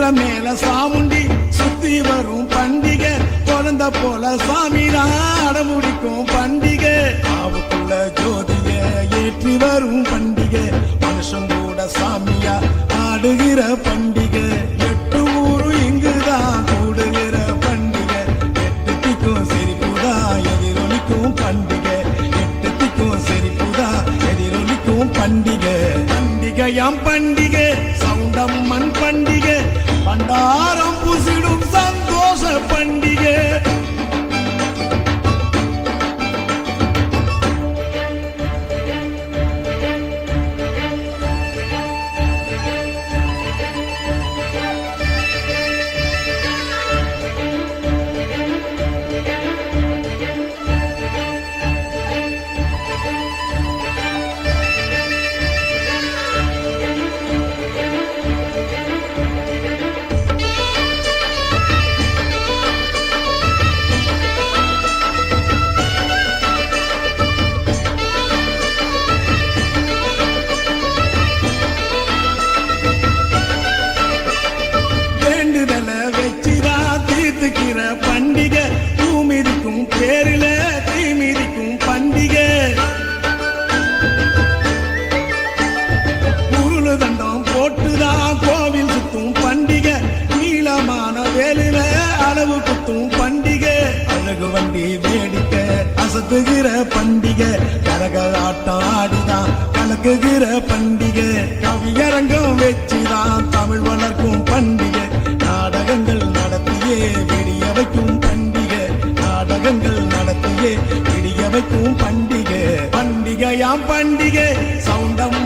குதிரை மேல சாமுண்டி சுத்தி வரும் பண்டிகை. குழந்த போல சாமி அடமுடிக்கும் பண்டிகை. ஆவுக்குள்ள ஜோதிய ஏற்றி வரும் பண்டிகை. மனுஷன் கூட சாமியா ஆடுகிற பண்டிகை. எட்டு ஊரு இங்குதான் கூடுகிற பண்டிகை. எட்டு திக்கும் சிரிப்புதா எதிரொலிக்கும் பண்டிகை. எட்டு திக்கும் சிரிப்புதா எதிரொலிக்கும் பண்டிகை. பண்டிகையாம் பண்டிகை சவுண்டம்மன் பண்டிகை. பண்டாரம் புசிடும் சந்தோஷ பண்டிகை. கலக்குகிற பண்டிகை. கரக ஆடிதான் கலக்குகிற பண்டிகை. கவியரங்கம் வச்சுதான் தமிழ் வளர்க்கும் பண்டிகை. நாடகங்கள் நடத்தியே விடிய வைக்கும் பண்டிகை. நாடகங்கள் நடத்தியே விடிய வைக்கும் பண்டிகை. பண்டிகையாம் பண்டிகை சவுண்டம்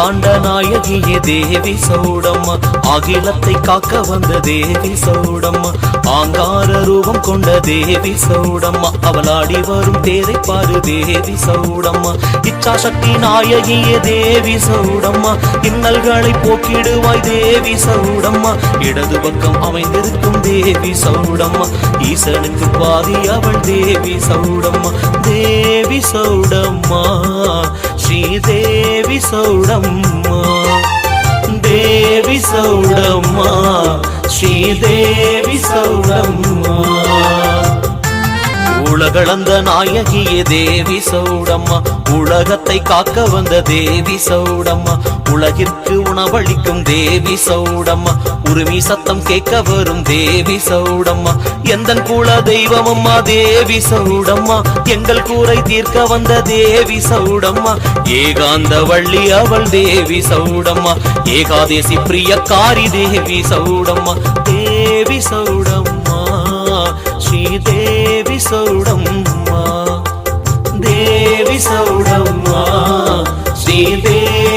தாண்ட நாயகியே தேவி சௌடம்மா. அகிலத்தை காக்க வந்த தேவி சௌடம்மா. ஆங்கார ரூபம் கொண்ட தேவி சௌடம்மா. அவளாடி வரும் தேரை பாரு தேவி சௌடம்மா. இச்சாசக்தி நாயகியே தேவி சௌடம்மா. இன்னல்களை போக்கிடுவாய் தேவி சௌடம்மா. இடது பக்கம் அமைந்திருக்கும் தேவி சௌடம்மா. ஈசனுக்கு பாதி அவள் தேவி சௌடம்மா. தேவி சௌடம்மா. ஸ்ரீதேவி சௌடம்மா தேவி சௌடம்மா ஸ்ரீதேவி சௌடம்மா உலகளந்த நாயகிய தேவி சௌடம்மா. உலகத்தை காக்க வந்த தேவி சௌடம்மா. உலகிற்கு உணவளிக்கும் தேவி சௌடம்மா. உரிமை சத்தம் கேட்க வரும் தேவி சௌடம்மா. எந்த குல தெய்வமம்மா தேவி சௌடம்மா. எங்கள் கூரை தீர்க்க வந்த தேவி சௌடம்மா. ஏகாந்த வள்ளி அவள் தேவி சௌடம்மா. ஏகாதேசி பிரியக்காரி தேவி சௌடம்மா. தேவி சௌடம்மா. శ్రీదేవి సౌడమ్మా దేవి సౌడమ్మా శ్రీదేవి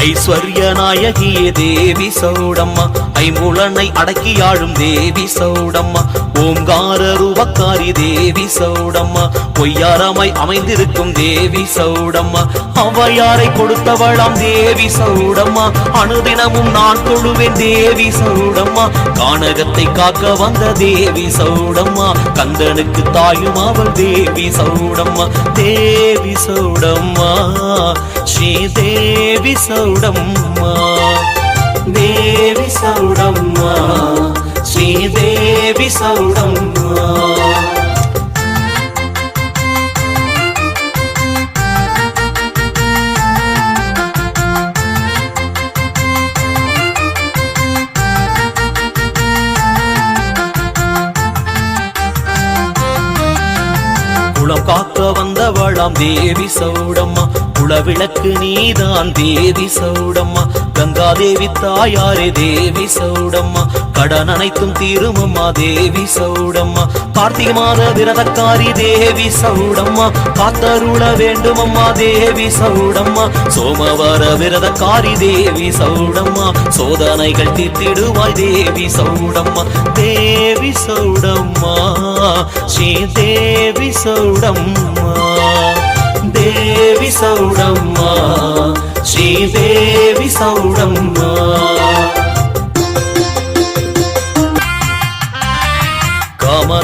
ஐஸ்வர்ய நாயகியே தேவி சௌடம்மா ஐம்புலனை அடக்கி ஆளும் தேவி சௌடம்மா ஓங்கார ரூபக்காரி தேவி சௌடம்மா பொய்யாரமாய் அமைந்திருக்கும் தேவி சௌடம்மா அவ்வையாரை கொடுத்தவளாம் தேவி சௌடம்மா அனுதினமும் நான் தொழுவேன் தேவி சௌடம்மா கானகத்தை காக்க வந்த தேவி சௌடம்மா கந்தனுக்கு தாயும் அவள் தேவி சௌடம்மா தேவி சௌடம்மா ஸ்ரீ தேவி சௌ தேவி சௌடம்மா ஸ்ரீ தேவி சௌடம்மா நீதான் தேவி சௌடம்மா குளவிளக்கு நீதான் தேவி சௌடம்மா. கங்கா தேவி தாயாரே தேவி சௌடம்மா கடன் அனைத்தும் தீருமம்மா தேவி சௌடம்மா. கார்த்திகை மாத விரதக்காரி தேவி சௌடம்மா காத்தருள வேண்டுமம்மா தேவி சௌடம்மா. சோமவார விரதக்காரி தேவி சௌடம்மா சோதனைகள் தீர்த்திடுவாய் தேவி சௌடம்மா. தேவி சௌடம்மா ஸ்ரீ தேவி சௌடம்மா. தேவி சௌடம்மா ஸ்ரீ தேவி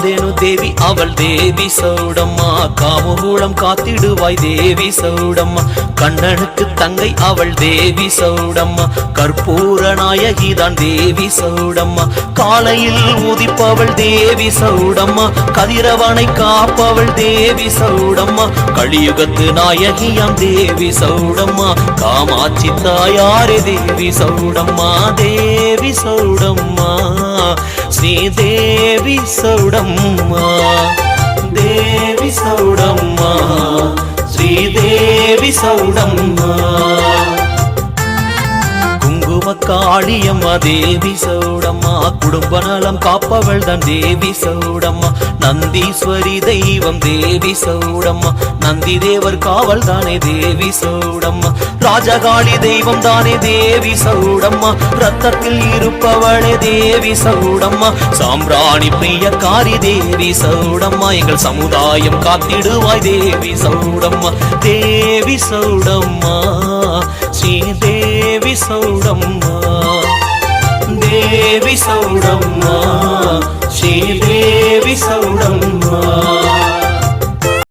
காதேனு தேவி அவள் தேவி சௌடம்மா. காமகூடம் காத்திடுவாய் தேவி சௌடம்மா. கண்ணனுக்கு தங்கை அவள் தேவி சௌடம்மா. கற்பூர நாயகிதான் தேவி சௌடம்மா. காலையில் உதிப்பவள் தேவி சௌடம்மா. கதிரவனை காப்பவள் தேவி சௌடம்மா. கலியுகத்து நாயகியாம் தேவி சௌடம்மா. காமாட்சி தாயாரே தேவி சௌடம்மா தேவி சௌடம்மா. ஸ்ரீ தேவி சௌடம்மா தேவி சௌடம்மா ஸ்ரீ குடும்ப காளியம்மா தேவி சௌடம்மா குடும்ப நலம் காப்பவள் தான் தேவி சௌடம்மா நந்தீஸ்வரி தெய்வம் தேவி சௌடம்மா நந்தி தேவர் காவல் தானே தேவி சௌடம்மா ராஜகாளி தெய்வம் தானே தேவி சௌடம்மா ரத்தத்தில் இருப்பவளே தேவி சௌடம்மா சாம்பிராணி பிரியக்காரி தேவி சௌடம்மா எங்கள் சமுதாயம் காத்திடுவாய் தேவி சௌடம்மா தேவி சௌடம்மா ஸ்ரீ தேவி சௌடம்மா தேவி சௌடம்மா ஸ்ரீ தேவி சௌடம்மா